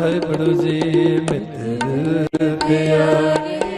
ਸਾਹਿਬੜੂ ਜੀ ਮਿੱਤਰ ਪਿਆਰੇ।